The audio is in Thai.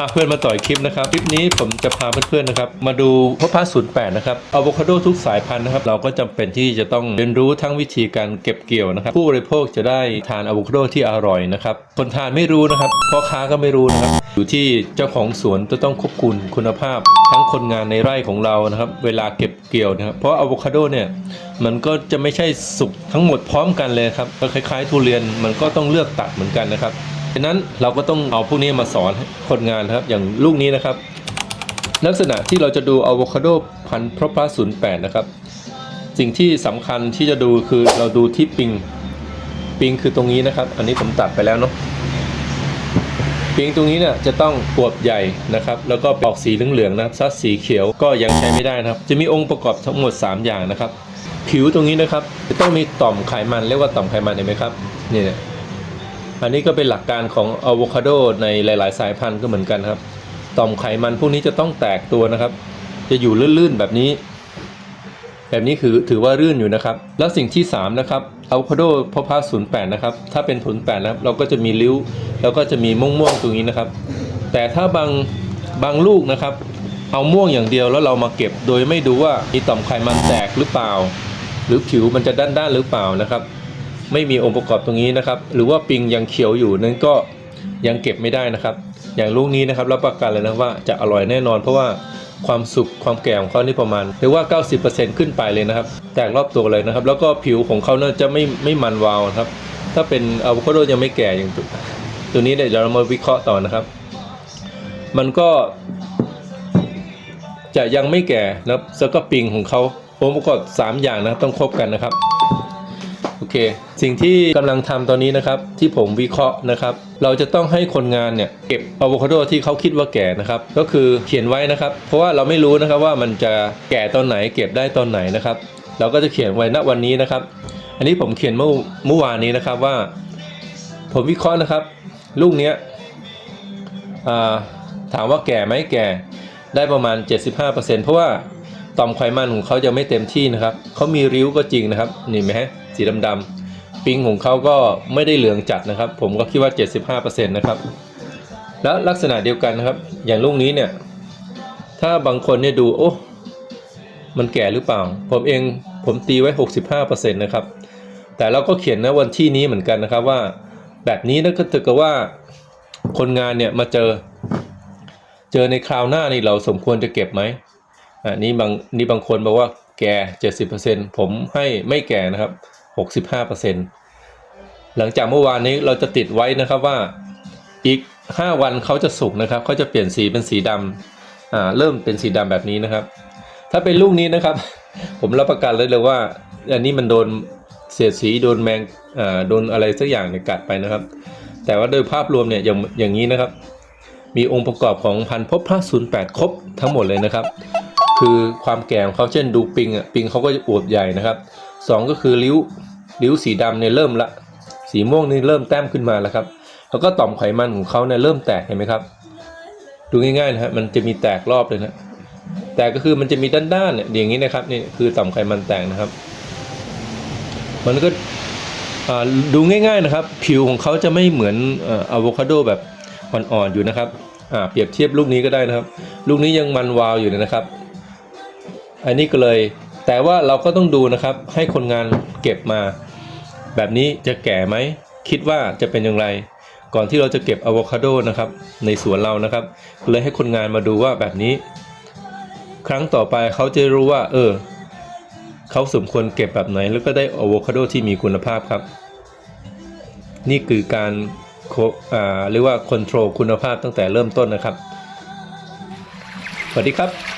อะเพื่อนมาต่อยคลิปนะครับ คลิปนี้ผมจะพาเพื่อนๆนะครับ มาดูพบพาศูนย์แปดนะครับอะโวคาโดทุกสายพันธุ์นะครับ เราก็จำเป็นที่จะต้องเรียนรู้ทั้งวิธีการเก็บเกี่ยวนะครับ ผู้บริโภคจะได้ทานอะโวคาโดที่อร่อยนะครับ คนทานไม่รู้นะครับพ่อค้าก็ไม่รู้นะครับ อยู่ที่เจ้าของสวนจะต้องควบคุมคุณภาพ ทั้งคนงานในไร่ของเรานะครับ เวลาเก็บเกี่ยวนะครับ เพราะอะโวคาโดเนี่ยมันก็จะไม่ใช่สุกทั้งหมดพร้อมกันเลยครับก็คล้ายๆทุเรียนมันก็ต้องเลือกตัดเหมือนกันนะครับ ฉะนั้นเราก็ต้องเอาพวกนี้มาสอนคนงานครับ อย่างลูกนี้นะครับ ลักษณะที่เราจะดูอะโวคาโดพันธุ์พระพระศูนย์แปดนะครับ สิ่งที่สำคัญที่จะดูคือเราดูที่ปิง ปิงคือตรงนี้นะครับ อันนี้ผมตัดไปแล้วเนาะปิงตรงนี้เนี่ยจะต้องอวบใหญ่นะครับ แล้วก็ออกสีเหลืองๆนะซัดสีเขียวก็ยังใช้ไม่ได้นะครับ จะมีองค์ประกอบทั้งหมด 3 อย่างนะครับ ผิวตรงนี้นะครับจะต้องมีต่อมไขมันเรียกว่าต่อมไขมันเห็นไหมครับนี่เนี่ย อันนี้ก็เป็นหลักการของอะโวคาโดในหลาย ๆ สายพันธุ์ก็เหมือนกันครับ ต่อมไขมันพวกนี้จะต้องแตกตัวนะครับ จะอยู่ลื่น ๆ แบบนี้ แบบนี้คือถือว่ารื่นอยู่นะครับ แล้วสิ่งที่ 3 นะครับอะโวคาโดพอพาศูนย์แปดนะครับ ถ้าเป็นศูนย์แปดนะครับ เราก็จะมีริ้ว แล้วก็จะมีม่วง ๆ ตรงนี้นะครับ แต่ถ้าบางบางลูกนะครับ เอาม่วงอย่างเดียวแล้วเรามาเก็บ โดยไม่ดูว่ามีต่อมไขมันแตกหรือเปล่า หรือผิวมันจะด้านๆหรือเปล่านะครับ ไม่มีองค์ประกอบตรงนี้นะครับ หรือว่าปิงยังเขียวอยู่นั้นก็ยังเก็บไม่ได้นะครับ อย่างลูกนี้นะครับรับประกันเลยนะว่าจะอร่อยแน่นอน เพราะว่าความสุกความแก่ของเขานี่ประมาณเรียกว่า 90%ขึ้นไปเลยนะครับ แตกรอบตัวเลยนะครับ แล้วก็ผิวของเขาเนี่ยจะไม่ไม่มันวาวครับ ถ้าเป็นอะโวคาโดยังไม่แก่อย่างตัวตัวนี้เดี๋ยวเรามาวิเคราะห์ต่อนะครับ มันก็จะยังไม่แก่นะครับแล้วก็ปิงของเขาองค์ประกอบสามอย่างนะครับต้องครบกันนะครับ เค สิ่งที่กำลังทำตอนนี้นะครับ ที่ผมวิเคราะห์นะครับ เราจะต้องให้คนงานเนี่ยเก็บอะโวคาโดที่เขาคิดว่าแก่นะครับ ก็คือเขียนไว้นะครับ เพราะว่าเราไม่รู้นะครับว่ามันจะแก่ตอนไหนเก็บได้ตอนไหนนะครับ เราก็จะเขียนไว้ณวันนี้นะครับ อันนี้ผมเขียนเมื่อเมื่อวานนี้นะครับว่า ผมวิเคราะห์นะครับ ลูกเนี้ยถามว่าแก่ไหมแก่ได้ประมาณ 75%เพราะว่า ต่อมไขมันของเขาจะไม่เต็มที่นะครับเขามีริ้วก็จริงนะครับนี่ไหมฮะสีดำๆปิงของเขาก็ไม่ได้เหลืองจัดนะครับ ผมก็คิดว่า 75%นะครับแล้วลักษณะเดียวกันนะครับ อย่างลูกนี้เนี่ยถ้าบางคนเนี่ยดูโอ้มันแก่หรือเปล่า ผมเองผมตีไว้ 65%นะครับ แต่เราก็เขียนนะวันที่นี้เหมือนกันนะครับว่า แบบนี้นะก็ถือกับว่าคนงานเนี่ยมาเจอ เจอในคราวหน้านี่เราสมควรจะเก็บไหม อ่านี่บางนี่บางคนบอกว่าแก่ 70%ผมให้ไม่แก่นะครับ 65%หลังจากเมื่อวานนี้เราจะติดไว้นะครับว่าอีก 5 วันเขาจะสุกนะครับเขาจะเปลี่ยนสีเป็นสีดำอ่าเริ่มเป็นสีดำแบบนี้นะครับ ถ้าเป็นลูกนี้นะครับ ผมรับประกันเลยเลยว่า อันนี้มันโดนเสียดสีโดนแมงอ่าโดนอะไรสักอย่างเนี่ยกัดไปนะครับ แต่ว่าโดยภาพรวมเนี่ยอย่างอย่างนี้นะครับ มีองค์ประกอบของพันพบพระศูนย์แปดครบทั้งหมดเลยนะครับ คือความแก่ของเขาเช่นดูปิงอะปิงเขาก็จะอวบใหญ่นะครับสองก็คือริ้วริ้วสีดำเนี่ยเริ่มละ สีม่วงนี่เริ่มแต้มขึ้นมาแล้วครับ แล้วก็ต่อมไขมันของเขาเนี่ยเริ่มแตกเห็นไหมครับ ดูง่ายๆนะฮะมันจะมีแตกรอบเลยนะแต่ก็คือมันจะมีด้านๆเนี่ยอย่างนี้นะครับนี่คือต่อมไขมันแตกนะครับ มันก็ดูง่ายๆนะครับ ผิวของเขาจะไม่เหมือนอะโวคาโดแบบอ่อนๆอยู่นะครับอ่าเปรียบเทียบลูกนี้ก็ได้นะครับ ลูกนี้ยังมันวาวอยู่เลยนะครับ อันนี้ก็เลย แต่ว่าเราก็ต้องดูนะครับ ให้คนงานเก็บมา แบบนี้จะแก่ไหม คิดว่าจะเป็นอย่างไร ก่อนที่เราจะเก็บอะโวคาโดนะครับ ในสวนเรานะครับ เลยให้คนงานมาดูว่าแบบนี้ ครั้งต่อไปเขาจะรู้ว่า เออเขาสมควรเก็บแบบไหน แล้วก็ได้อะโวคาโดที่มีคุณภาพครับ นี่คือการโคอ่าเรียกว่าค o n t r o l คุณภาพตั้งแต่เริ่มต้นนะครับ สวัสดีครับ